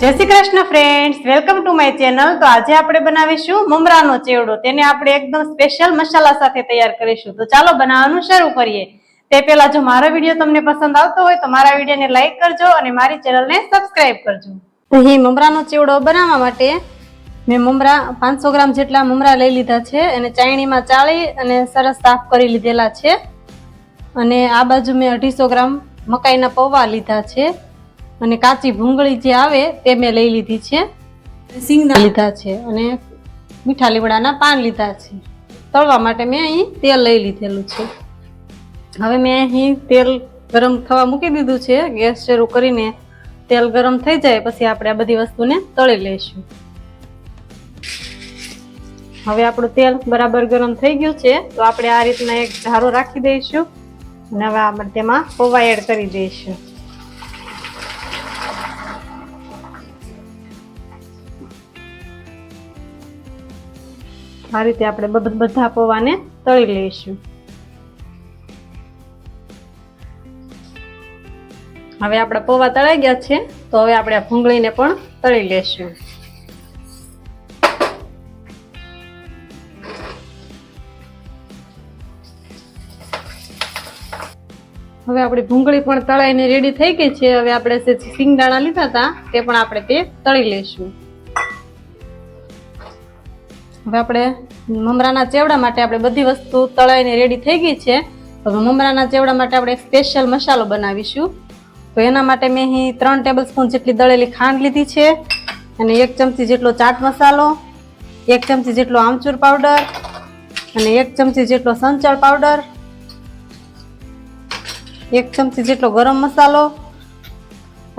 જય Shri Krishna friends welcome to my channel તો આજે આપણે બનાવીશું મમરાનો ચેવડો. તેને આપણે એકદમ સ્પેશિયલ મસાલા સાથે તૈયાર કરીશું. તો ચાલો બનાવવાનું શરૂ કરીએ. તે પહેલા જો મારો વીડિયો તમને પસંદ આવતો હોય તો મારા વિડીયોને લાઈક કરજો અને મારી ચેનલને સબસ્ક્રાઇબ કરજો. અહીં મમરાનો ચેવડો બનાવવા માટે મેં મમરા પાંચસો ગ્રામ જેટલા મમરા લઈ લીધા છે અને ચાયણીમાં ચાળી અને સરસ સાફ કરી લીધેલા છે. અને આ બાજુ મેં અઢીસો ગ્રામ મકાઈના પૌવા લીધા છે. અને કાચી ભૂંગળી જે આવે તે મેં લઈ લીધી છે. સિંગના. લીધા છે અને મીઠા લીમડાના પાન લીધા છે. તળવા માટે મેં અહીં તેલ લઈ લીધેલું છે. હવે મેં અહીં તેલ ગરમ થવા મૂકી દીધું છે. ગેસ શરૂ કરીને તેલ ગરમ થઈ જાય પછી આપણે આ બધી વસ્તુને તળી લઈશું. હવે આપણું તેલ બરાબર ગરમ થઈ ગયું છે. તો આપણે આ રીતના એક ધારો રાખી દઈશું. અને હવે આપણે તેમાં પૌવા એડ કરી દઈશું. આ રીતે આપણે બધ- પૌવાને તળી લઈશું. હવે આપણા પૌવા તળાઈ ગયા છે, તો હવે આપણે આ ભૂંગળીને પણ તળી લેશું હવે આપણી ભૂંગળી પણ તળાઈને રેડી થઈ ગઈ છે, હવે આપણે જે સિંગદાણા લીધા હતા, તે પણ આપણે તે તળી લઈશું. હવે આપણે મમરાના ચેવડા માટે આપણે બધી વસ્તુ તળાઈને રેડી થઈ ગઈ છે. હવે મમરાના ચેવડા માટે આપણે સ્પેશિયલ મસાલો બનાવીશું. તો એના માટે મેં અહીં ત્રણ ટેબલ સ્પૂન જેટલી દળેલી ખાંડ લીધી છે અને એક ચમચી જેટલો ચાટ મસાલો, એક ચમચી જેટલો આમચૂર પાવડર અને એક ચમચી જેટલો સંચળ પાવડર એક ચમચી જેટલો ગરમ મસાલો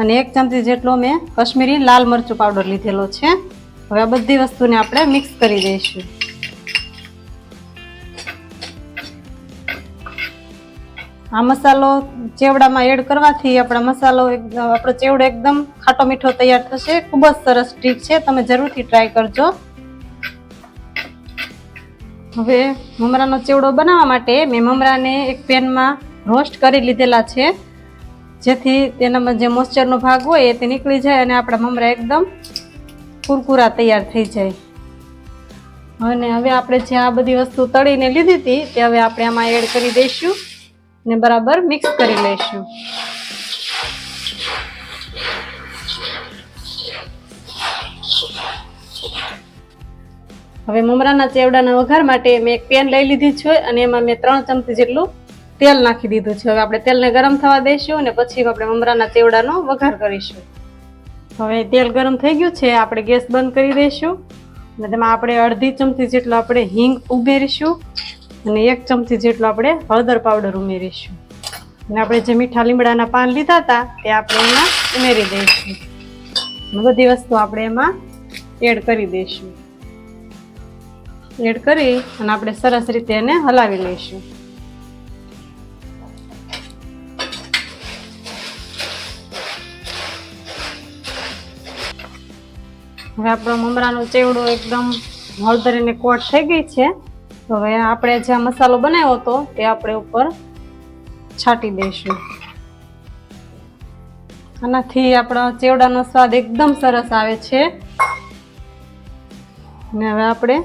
અને એક ચમચી જેટલો મેં કશ્મીરી લાલ મરચું પાવડર લીધેલો છે. હવે આ બધી વસ્તુને આપણે મિક્સ કરી દઈશું. આ મસાલો ચેવડામાં એડ કરવાથી આપણા મસાલો આપણો ચેવડો એકદમ ખાટો મીઠો તૈયાર થશે. ખૂબ જ સરસ ટ્રીક છે. તમે જરૂરથી ટ્રાય કરજો. હવે મમરાનો ચેવડો બનાવવા માટે મેં મમરાને એક પેનમાં રોસ્ટ કરી લીધેલા છે. જેથી તેનામાં જે મોઇશ્ચરનો ભાગ હોય તે નીકળી જાય અને આપણા મમરા એકદમ કુરકુરા તૈયાર થઈ જાય. અને હવે આપણે જે આ બધી વસ્તુ તળીને લીધી હતી તે હવે આપણે આમાં એડ કરી દઈશું ને બરાબર મિક્સ કરી લઈશું. હવે મમરાના ચેવડાના વઘાર માટે મેં એક પેન લઈ લીધી છે અને એમાં મેં ત્રણ ચમચી જેટલું તેલ નાખી દીધું છે. હવે આપણે તેલને ગરમ થવા દઈશું અને પછી આપણે મમરાના ચેવડાનો વઘાર કરીશું. હવે તેલ ગરમ થઈ ગયું છે, આપણે ગેસ બંધ કરી દઈશું. અને તેમાં આપણે અડધી ચમચી જેટલો આપણે હિંગ ઉમેરીશું અને એક ચમચી જેટલો આપણે હળદર પાવડર ઉમેરીશું. અને આપણે જે મીઠા લીમડાના પાન લીધા હતા, તે આપણે એમાં ઉમેરી દઈશું. બધી વસ્તુ આપણે એમાં એડ કરી દઈશું. એડ કરી અને આપણે સરસ રીતે એને હલાવી લઈશું. હવે આપણો મમરાનો ચેવડો એકદમ હળદરીને કોટ થઈ ગઈ છે. તો હવે આપણે જે મસાલો બનાવ્યો હતો તે આપણે ઉપર છાંટી દઈશું. આનાથી આપણા ચેવડાનો સ્વાદ એકદમ સરસ આવે છે. ને હવે આપણે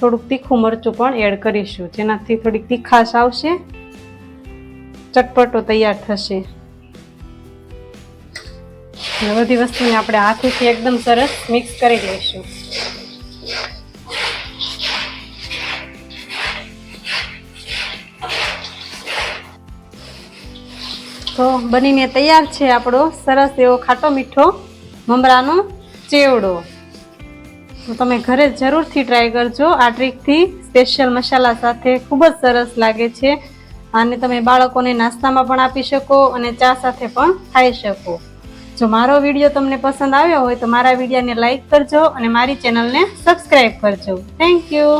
થોડુંક તીખું મરચું પણ એડ કરીશું, જેનાથી થોડીક તીખાશ આવશે. ચટપટો તૈયાર થશે. અને બધી વસ્તુને આપણે હાથેથી એકદમ સરસ મિક્સ કરી લઈશું. તો બનીને તૈયાર છે આપણો સરસ એવો ખાટો મીઠો મમરાનો ચેવડો. તો તમે ઘરે જરૂરથી ટ્રાય કરજો. આ ટ્રીકથી સ્પેશિયલ મસાલા સાથે ખૂબ જ સરસ લાગે છે. અને તમે બાળકોને નાસ્તામાં પણ આપી શકો અને ચા સાથે પણ ખાઈ શકો. જો મારો વીડિયો તમને પસંદ આવ્યો હોય તો મારા વિડીયોને લાઈક કરજો અને મારી ચેનલને સબસ્ક્રાઈબ કરજો. Thank you